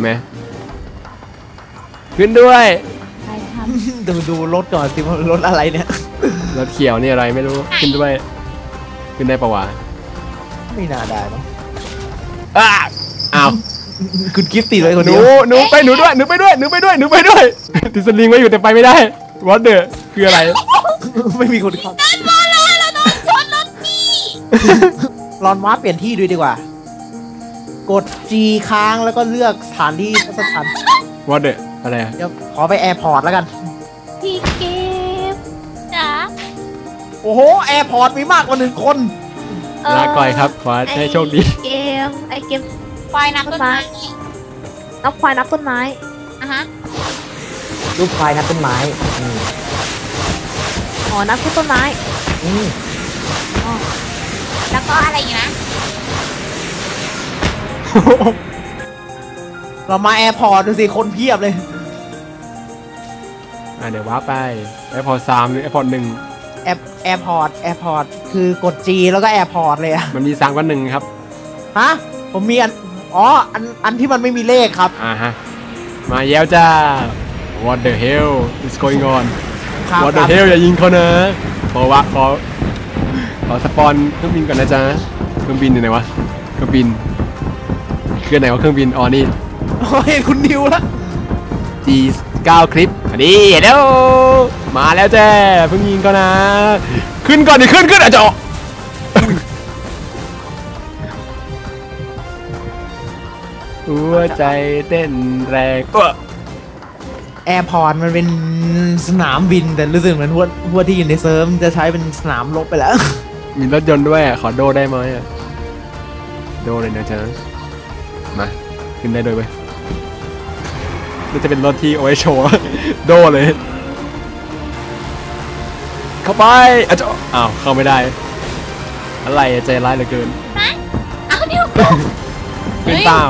ไหมขึ้นด้วยใครทดูดูรถก่อนสิว่ารถอะไรเนี่ย รถเขียวนี่อะไรไม่รู้ ขึ้นด้วย ขึ้นได้ปะวะไม่น่าได้มั้งอ้าอ้าว คุณกิฟต์ติดเลยคนหนูเดียวหนูไปหนูด้วยหนูไปด้วยหนูไปด้วยหนูไปด้วยติดสลิงไว้อยู่แต่ไปไม่ได้วอเดอร์คืออะไร ไม่มีคนเข้าำนั่นมาเลยเราโดนชนรถนี่ รอนม้าเปลี่ยนที่ด้วยดีกว่า กด G ค้างแล้วก็เลือกสถานที่สถานวอเดอร์อะไรอะเดี๋ยวขอไปแอร์พอร์ตแล้วกัน พี่เกมจ๋าโอ้โหแอร์พอร์ตมีมากกว่าหนึ่งคนเอ่อลาก่อยครับขอให้โชคดี เกมไอเกมควายนับต้นไม้นับควายนับต้นไม้อะฮะรูปควายนับต้นไม้อืมอ๋อนับแค่ต้นไม้อืมแล้วก็อะไรอีกนะ เรามาแอร์พอร์ตดูสิคนเพียบเลย อะเดี๋ยวว้าร์ปไปไอพอสามหรือไอพอหนึ่งแอร์แอร์พอร์ตแอร์พอร์ตคือกด G แล้วก็แอร์พอร์ตเลยอะมันมีสามกับหนึ่งครับฮะผมมีอันอ๋ออันอันที่มันไม่มีเลขครับ อ่าฮะ มาแย้วจ้า What the hell is going on ครับ What ค the รับ hell อย่ายิงเขานะขอวะขอขอสปอนเครื่องบินก่อนนะจ๊ะเครื่องบินอยู่ไหนวะเครื่องบิน คือไหนวะเครื่องบินอ๋อนี่โอ้ยคุณนิวละ G 9คลิปอันนี้เดี๋ยวมาแล้วจ้าเพิ่งยิงเขานะ ขึ้นก่อนดิขึ้นขึ้นอะเจาะหัวใจเต้นแรงเออแอร์พอร์ตมันเป็นสนามบินแต่รู้สึกเหมือนพวกพวกที่อยู่ในเซิร์ฟจะใช้เป็นสนามรบไปแล้ว มีรถยนต์ด้วยอะขอโดได้ไหมอะโดเลยนะจ๊ะ มาขึ้นได้ด้วยเว้ยนี่จะเป็นรถที่เอาไว้โชว์โดเลย เข้าไปอะเจ้าอ้าวเข้าไม่ได้ อะไรอะใจร้ายเหลือเกินเอานิ้วขึ้นเปล่า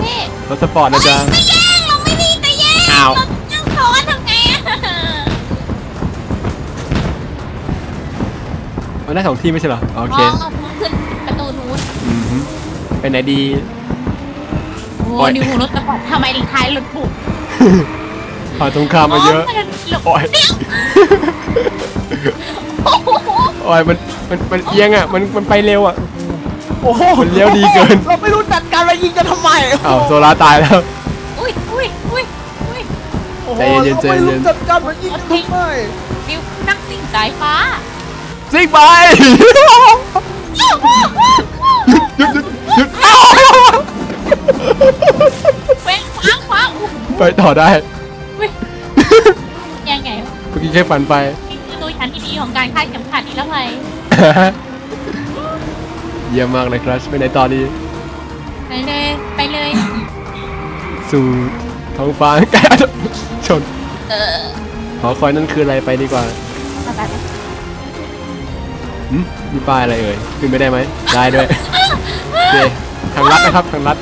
เฮ้ยรถสปอร์ตนะจ๊ะไม่แย่งเราไม่มีแต่แย่งอ้าวเรานั่งซ้อนทำไงอะมันได้สองที่ไม่ใช่เหรอโอเคอ๋อขึ้นประตูนู้นอือฮึไปไหนดี โอ้โอ๊ยนิวรถกระบะทำไมท้ายรถบุกผ่านสงครามมาเยอะมันหลบโอ้ยโอ้โหโอ้ยมันมันมันเอียงอะ มันมันไปเร็วอะ โอ้โหมันเลี้ยวดีเกิน เราไม่รู้จัดการมายิงกันทำไมอ้าวโซลาตายแล้วอุ้ยอุ้ยอุ้ยอุ้ยโอ้โหใจเย็นๆเราไม่ใจเย็รู้นจัดการมายิงกันทำไมนิวนั่งสิ่งสายฟ้าซิกไป ไปต่อได้อุ้ยยังไงวะเมื่อกี้แค่ฝันไปนี่คือตัวอย่างที่ดีของการคาดเข็มขัดนี่แล้วไงเยี่ยมมากเลยครับไปไหนต่อดี ไปเลยไปเลย สู่ท้องฟ้าใกล้จะชนเออหอคอยนั่นคืออะไรไปดีกว่าแบบหึมีป้ายอะไรเอ่ยขึ้นไปได้ไหมได้ด้วยโอเคทางลัดนะครับทางลัด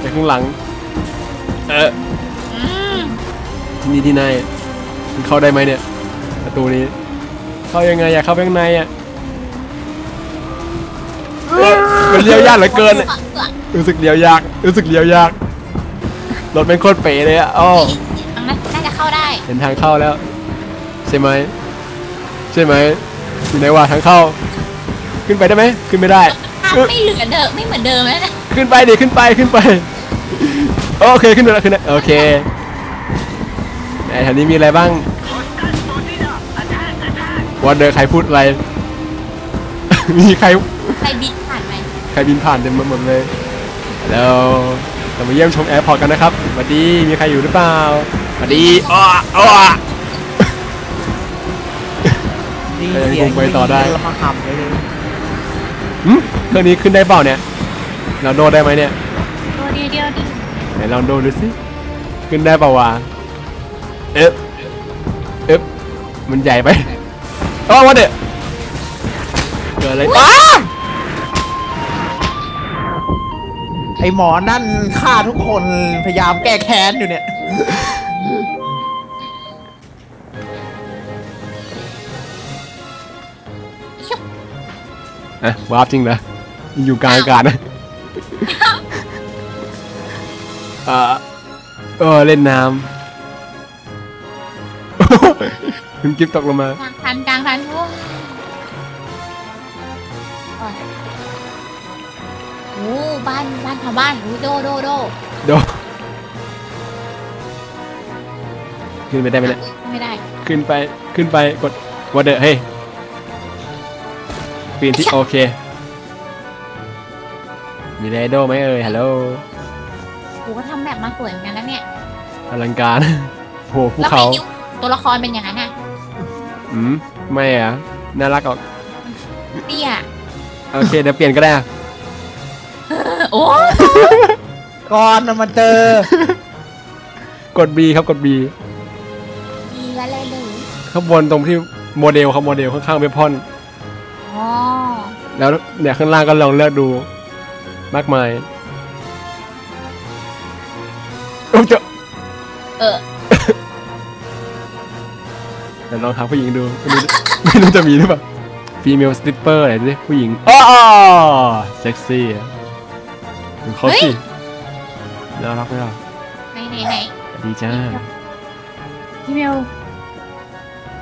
ไปข้างหลัง เอออืม ที่นี่ที่ไหนมันเข้าได้ไหมเนี่ย ประตูนี้ เข้ายังไงอยากเข้าไปข้างในอะเอ้ยมันเลี้ยวยากเหลือเกินอะรู้สึกเลี้ยวยาก รู้สึกเลี้ยวยาก รถเป็นโคตรเป๋เลยอะอ้อทางนั้นน่าจะเข้าได้ เห็นทางเข้าแล้ว ใช่ไหม ใช่ไหมอยู่ไหนวะทางเข้า ขึ้นไปได้ไหม ขึ้นไม่ได้ภาพไม่เหลือเดิมไม่เหมือนเดิมแล้วนะ ขึ้นไปดิ ขึ้นไป ขึ้นไป โอเค ขึ้นไปแล้วขึ้นได้โอเคไหน แถวนี้มีอะไรบ้างวันเดอร์ใครพูดอะไร มีใคร ใครบินผ่านไหมใครบินผ่านเต็มไปหมดเลยแล้วเรามาเยี่ยมชมแอร์พอร์ตกันนะครับสวัสดี มีใครอยู่หรือเปล่าสวัสดีอ้ออ้อดีเออเสียงคงไปต่อได้เรามาขับเลยเลยหึเครื่องนี้ขึ้นได้เปล่าเนี่ย เราโดดได้ไหมเนี่ยตัวเดียวเดียวดิไหนลองโดดดูสิ ขึ้นได้เปล่าวะ เอ๊ะเอ๊ะมันใหญ่ไปอ้าววันเดะเกิดอะไรอ้าวไอหมอนั่นฆ่าทุกคนพยายามแก้แค้นอยู่เนี่ยอะวาร์ปจริงเหรออยู่กลางอากาศนะเออเออเล่นน้ำ คุณกิฟตกลงมา กลางทันกลางทันโอ้โอ้ยโอ้บ้านบ้านชาวบ้านโอ้โดโดโดโดขึ้นไปได้ไหมเนี่ยไม่ได้ขึ้นไปขึ้นไปกดวอเดอร์เฮ้ยปีนที่โอเค มีเรโดไหมเอ่ยฮัลโหลกูก็ทำแบบมาสวยเหมือนกันนะเนี่ยอลังการโหภูแล้วเขาไม่นิ้ว ตัวละครเป็นอย่างนั้นน่ะอืมไม่อะน่ารักออกเตี้ยโอเคเดี๋ยวเปลี่ยนก็ได้อะโอ้ก่อนน่ะมาเจอกด B ครับกด B ดีแล้วเลยเลยข้างบนตรงที่โมเดลครับโมเดลข้างๆเวพอน อ๋อแล้วเนี่ยข้างล่างก็ลองเลือกดู มากมายโอ้เจะเออ แต่ลองหาผู้หญิงดูไม่รู้ไม่รู้จะมีหรือเปล่า female stripper อะไรสิผู้หญิงอ้อเซ็กซี่อะดูเขาสิน่ารักไหมล่ะไหนไหนไหนดีจ้าพี่เมล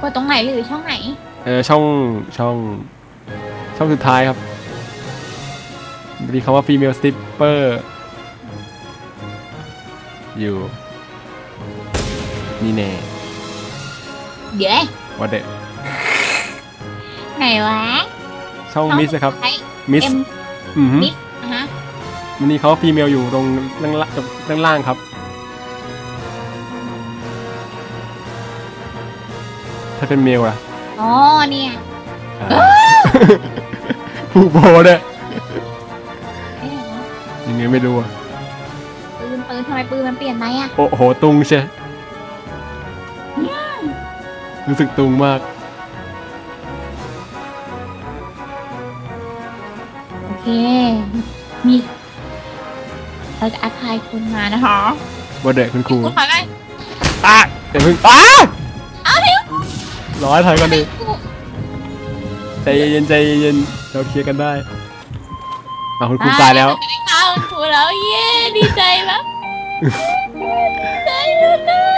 กดตรงไหนหรือช่องไหน เออช่องช่อง ช่องสุดท้ายครับมีคำว่า female stripper อยู่นี่แน่ เดี๋ยวว่าเด็ไหนวะช่องมิสนะครับไอมิสเอ็มอือหือมิสนะฮะมันนี่เขาฟีเมลอยู่ตรงล่างล่างล่างล่างครับ ถ้าเป็นเมลอะอ๋อเนี่ยอ่าผู้โบเนี่ยเอ๊ะยังไงไม่รู้อะปืนปืนทำไมปืนมันเปลี่ยนไหมอะ โอ้โหตุงใช่ รู้สึกตุงมาก โอเค มี เราจะอัดทายคุณมานะคะว่าเด็กคุณครูคุณขอได้อะเดี๋ยวเพิ่งอ้าเอาเร็วร้อยถอยกันดิกูใจเย็นใจเย็นเราเคลียร์กันได้อะคุณครูตายแล้วได้ข่าวคุณครูแล้วเย้ดีใจแล้วดีใจเหลือเกิน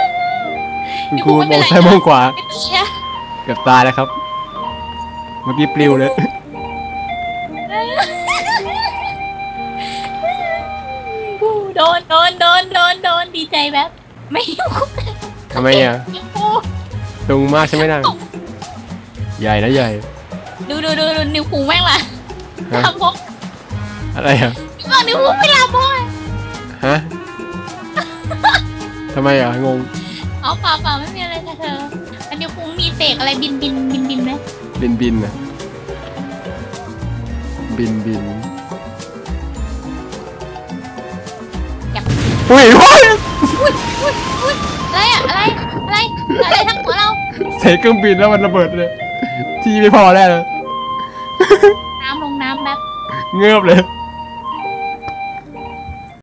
คุณครูมองซ้ายมองขวาไม่เชียเกือบตายแล้วครับ เมื่อกี้ปลิวเลยกูโดนโดนโดนโดนโดนดีใจแบบไม่ยุ่งทำไมอะกูตุงมากใช่ไหมนางใหญ่นะใหญ่ ดูดูดูดูนิ้วคูแม่งล่ะฮะลามกอะไรอะบอกนิ้วคูไม่ลามกอะฮะทำไมอะงง เอาเปล่าเปล่าไม่มีอะไรค่ะเธอ อันนิ้วคูมีเสกอะไรบินบินบินบินไหมบินบินอะบินบินอยากอุ้ยโอ้ยอะไรอะอะไรอะไรอะไรทั้งหัวเราใส่เครื่องบินแล้วมันระเบิดเลยที่ไม่พอแน่เลยน้ำลงน้ำแบบเงือบเลย